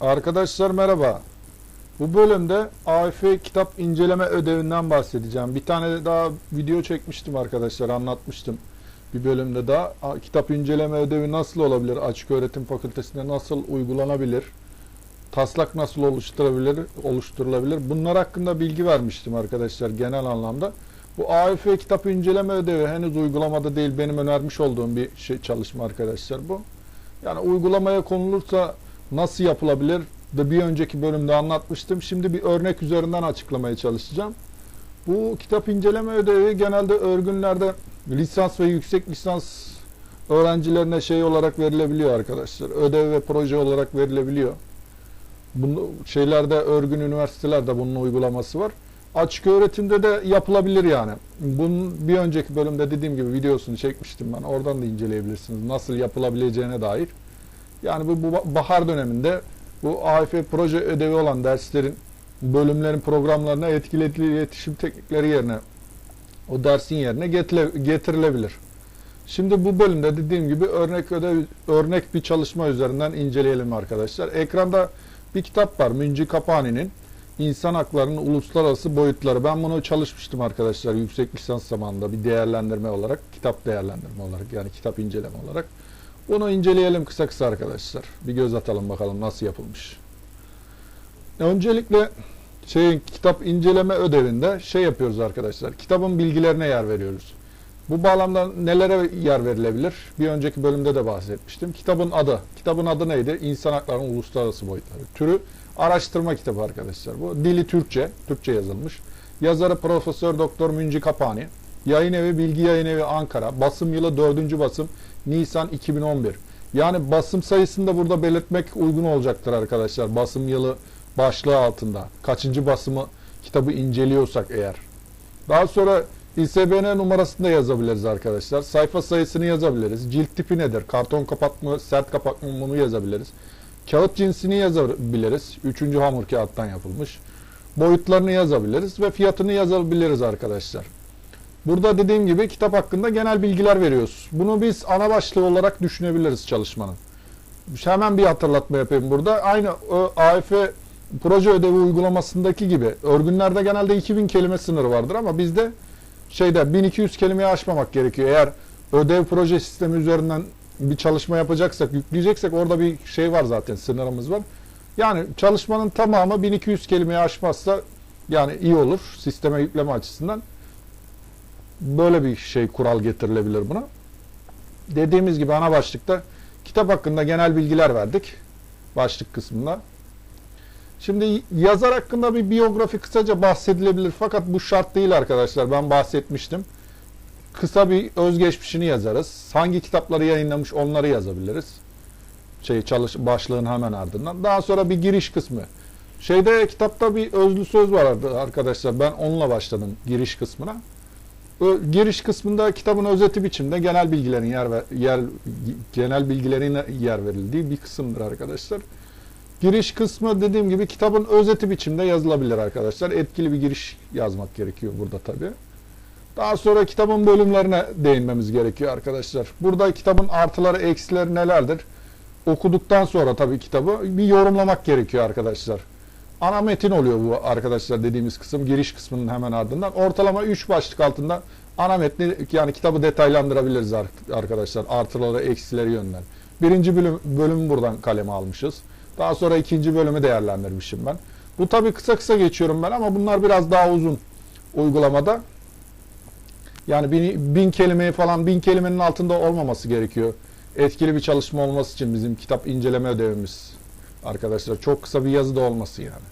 Arkadaşlar merhaba. Bu bölümde AFP kitap inceleme ödevinden bahsedeceğim. Bir tane daha video çekmiştim arkadaşlar, anlatmıştım. Bir bölümde daha kitap inceleme ödevi nasıl olabilir? Açık öğretim fakültesinde nasıl uygulanabilir? Taslak nasıl oluşturulabilir? Oluşturulabilir? Bunlar hakkında bilgi vermiştim arkadaşlar genel anlamda. Bu AFP kitap inceleme ödevi henüz uygulamada değil benim önermiş olduğum bir şey çalışma arkadaşlar bu. Yani uygulamaya konulursa nasıl yapılabilir de bir önceki bölümde anlatmıştım. Şimdi bir örnek üzerinden açıklamaya çalışacağım. Bu kitap inceleme ödevi genelde örgünlerde lisans ve yüksek lisans öğrencilerine şey olarak verilebiliyor arkadaşlar. Ödev ve proje olarak verilebiliyor. Bunu şeylerde örgün üniversitelerde bunun uygulaması var. Açık öğretimde de yapılabilir yani. Bunun bir önceki bölümde dediğim gibi videosunu çekmiştim ben. Oradan da inceleyebilirsiniz. Nasıl yapılabileceğine dair. Yani bu, bu bahar döneminde bu AFP proje ödevi olan derslerin, bölümlerin programlarına etkili iletişim teknikleri yerine o dersin yerine getirilebilir. Şimdi bu bölümde dediğim gibi örnek ödev, örnek bir çalışma üzerinden inceleyelim arkadaşlar. Ekranda bir kitap var Münci Kapani'nin İnsan Haklarının Uluslararası Boyutları. Ben bunu çalışmıştım arkadaşlar yüksek lisans zamanında bir değerlendirme olarak, kitap değerlendirme olarak yani kitap inceleme olarak. Bunu inceleyelim kısa kısa arkadaşlar. Bir göz atalım bakalım nasıl yapılmış. Öncelikle şey kitap inceleme ödevinde şey yapıyoruz arkadaşlar. Kitabın bilgilerine yer veriyoruz. Bu bağlamda nelere yer verilebilir? Bir önceki bölümde de bahsetmiştim. Kitabın adı. Kitabın adı neydi? İnsan Haklarının Uluslararası Boyutları. Türü araştırma kitabı arkadaşlar bu. Dili Türkçe. Türkçe yazılmış. Yazarı Profesör Doktor Münci Kapani. Yayın evi Bilgi Yayın Evi Ankara. Basım yılı 4. basım Nisan 2011. Yani basım sayısını da burada belirtmek uygun olacaktır arkadaşlar. Basım yılı başlığı altında. Kaçıncı basımı kitabı inceliyorsak eğer. Daha sonra ISBN numarasını da yazabiliriz arkadaşlar. Sayfa sayısını yazabiliriz. Cilt tipi nedir? Karton kapak mı, sert kapak mı bunu yazabiliriz. Kağıt cinsini yazabiliriz. Üçüncü hamur kağıttan yapılmış. Boyutlarını yazabiliriz ve fiyatını yazabiliriz arkadaşlar. Burada dediğim gibi kitap hakkında genel bilgiler veriyoruz. Bunu biz ana başlığı olarak düşünebiliriz çalışmanın. Hemen bir hatırlatma yapayım burada. Aynı ö, AF proje ödevi uygulamasındaki gibi örgünlerde genelde 2000 kelime sınırı vardır ama bizde şeyde 1200 kelimeyi aşmamak gerekiyor. Eğer ödev proje sistemi üzerinden bir çalışma yapacaksak, yükleyeceksek orada bir şey var zaten sınırımız var. Yani çalışmanın tamamı 1200 kelimeyi aşmazsa yani iyi olur sisteme yükleme açısından. Böyle bir şey kural getirilebilir buna. Dediğimiz gibi ana başlıkta kitap hakkında genel bilgiler verdik. Başlık kısmında. Şimdi yazar hakkında bir biyografi kısaca bahsedilebilir fakat bu şart değil arkadaşlar. Ben bahsetmiştim. Kısa bir özgeçmişini yazarız. Hangi kitapları yayınlamış onları yazabiliriz. Şey çalış başlığın hemen ardından. Daha sonra bir giriş kısmı. Şeyde kitapta bir özlü söz vardı arkadaşlar. Ben onunla başladım giriş kısmına. Giriş kısmında kitabın özeti biçimde genel bilgilerin yer ver, yer genel bilgilerine yer verildiği bir kısımdır arkadaşlar. Giriş kısmı dediğim gibi kitabın özeti biçimde yazılabilir arkadaşlar. Etkili bir giriş yazmak gerekiyor burada tabii. Daha sonra kitabın bölümlerine değinmemiz gerekiyor arkadaşlar. Burada kitabın artıları, eksileri nelerdir? Okuduktan sonra tabii kitabı bir yorumlamak gerekiyor arkadaşlar. Ana metin oluyor bu arkadaşlar dediğimiz kısım. Giriş kısmının hemen ardından. Ortalama 3 başlık altında ana metni yani kitabı detaylandırabiliriz ar- arkadaşlar. Artıları, eksileri yönden. Birinci bölüm, bölümü buradan kaleme almışız. Daha sonra ikinci bölümü değerlendirmişim ben. Bu tabii kısa kısa geçiyorum ben ama bunlar biraz daha uzun uygulamada. Yani bin, bin kelimeyi falan bin kelimenin altında olmaması gerekiyor. Etkili bir çalışma olması için bizim kitap inceleme ödevimiz arkadaşlar. Çok kısa bir yazı da olması yani.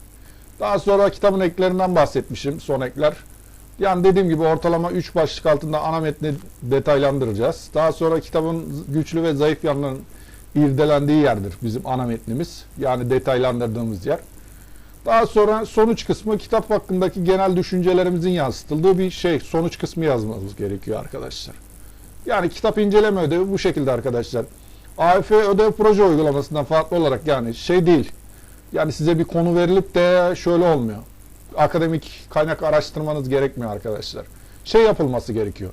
Daha sonra kitabın eklerinden bahsetmişim. Son ekler. Yani dediğim gibi ortalama 3 başlık altında ana metni detaylandıracağız. Daha sonra kitabın güçlü ve zayıf yanlarının irdelendiği yerdir bizim ana metnimiz. Yani detaylandırdığımız yer. Daha sonra sonuç kısmı kitap hakkındaki genel düşüncelerimizin yansıtıldığı bir şey. Sonuç kısmı yazmamız gerekiyor arkadaşlar. Yani kitap inceleme ödevi bu şekilde arkadaşlar. AF ödev proje uygulamasından farklı olarak yani şey değil. Yani size bir konu verilip de şöyle olmuyor. Akademik kaynak araştırmanız gerekmiyor arkadaşlar. Şey yapılması gerekiyor.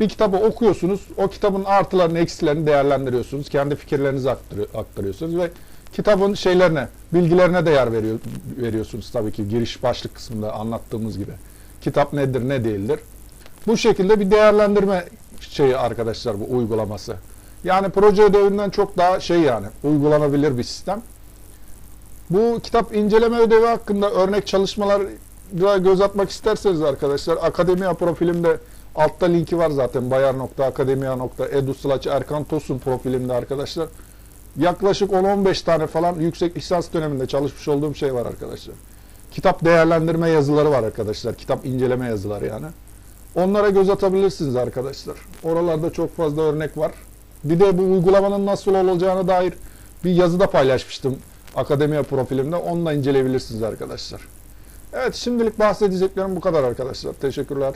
Bir kitabı okuyorsunuz, o kitabın artılarını, eksilerini değerlendiriyorsunuz. Kendi fikirlerinizi aktarı- aktarıyorsunuz ve kitabın şeylerine, bilgilerine de yer veriyor, veriyorsunuz tabii ki giriş başlık kısmında anlattığımız gibi. Kitap nedir, ne değildir. Bu şekilde bir değerlendirme şeyi arkadaşlar bu uygulaması. Yani proje ödevinden çok daha şey yani uygulanabilir bir sistem. Bu kitap inceleme ödevi hakkında örnek çalışmalara göz atmak isterseniz arkadaşlar Akademiya profilimde altta linki var zaten bayar.akademiya.edu slash Erkan Tosun profilimde arkadaşlar. Yaklaşık 10-15 tane falan yüksek lisans döneminde çalışmış olduğum şey var arkadaşlar. Kitap değerlendirme yazıları var arkadaşlar. Kitap inceleme yazıları yani. Onlara göz atabilirsiniz arkadaşlar. Oralarda çok fazla örnek var. Bir de bu uygulamanın nasıl olacağına dair bir yazıda paylaşmıştım akademiya profilimde. Onu da inceleyebilirsiniz arkadaşlar. Evet şimdilik bahsedeceklerim bu kadar arkadaşlar. Teşekkürler.